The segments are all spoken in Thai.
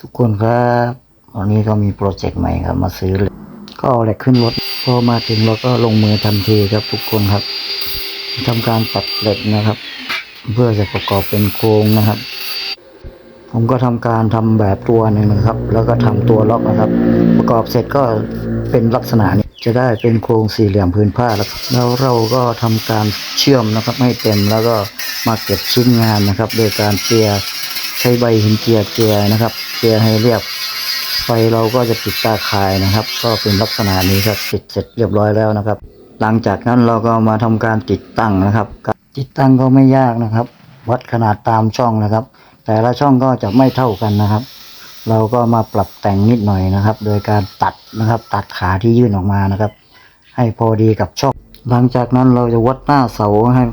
ทุกคนครับวันนี้ก็มีโปรเจกต์ใหม่ครับมาซื้อเหล็กก็เอาเหล็กขึ้นรถพอมาถึงเราก็ลงมือทันทีครับทุกคนครับทำการตัดเหล็กนะครับ เพื่อจะประกอบเป็นโครงนะครับ ผมก็ทำการทำแบบตัวหนึ่งนะครับ แล้วก็ทำตัวล็อกนะครับ ประกอบเสร็จก็เป็นลักษณะนี้จะได้เป็นโครงสี่เหลี่ยมพื้นผ้าแล้วแล้วเราก็ทำการเชื่อมนะครับให้เต็มแล้วก็มาเก็บชิ้นงานนะครับ โดยการเจียใช้ใบหินเจียเจียนะครับ เจียให้เรียบ ไฟเราก็จะปิดตาข่ายนะครับ ก็เป็นลักษณะนี้ครับติดเสร็จเรียบร้อยแล้วนะครับ หลังจากนั้นเราก็มาทำการติดตั้งนะครับการติดตั้งก็ไม่ยากนะครับ วัดขนาดตามช่องนะครับ แต่ละช่องก็จะไม่เท่ากันนะครับ เราก็มาปรับแต่งนิดหน่อยนะครับ โดยการตัดนะครับ ตัดขาที่ยื่นออกมานะครับ ให้พอดีกับช่อง หลังจากนั้นเราจะวัดหน้าเสาให้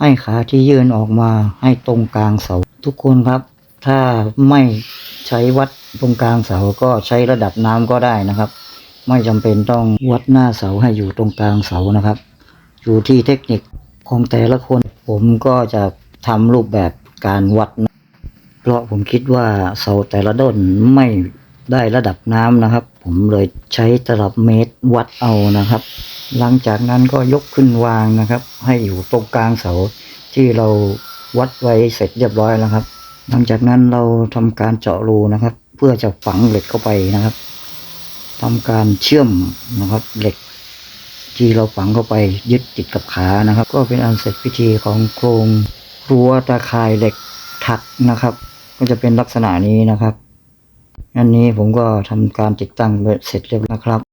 ให้ขาที่ยื่นออกมาให้ตรงกลางเสา ทุกคนครับ ถ้าไม่ใช้วัดตรงกลางเสาก็ใช้ระดับน้ำก็ได้นะครับ ไม่จำเป็นต้องวัดหน้าเสาให้อยู่ตรงกลางเสานะครับ อยู่ที่เทคนิคของแต่ละคนผมก็จะทำรูปแบบการวัดนะเพราะผมคิดว่าเสาแต่ละต้นไม่ได้ระดับน้ำนะครับ ผมเลยใช้ตลับเมตรวัดเอานะครับ หลังจากนั้นก็ยกขึ้นวางนะครับ ให้อยู่ตรงกลางเสาที่เราวัดไว้เสร็จเรียบร้อยแล้วครับ หลังจากนั้นเราทำการเจาะรูนะครับ เพื่อจะฝังเหล็กเข้าไปนะครับทำการเชื่อมนะครับเหล็กที่เราฝังเข้าไปยึดติดกับขานะครับ ก็เป็นอันเสร็จพิธีของโครงรั้วตาข่ายเหล็กถักนะครับ ก็จะเป็นลักษณะนี้นะครับ อันนี้ผมก็ทำการติดตั้งเสร็จเรียบร้อยครับ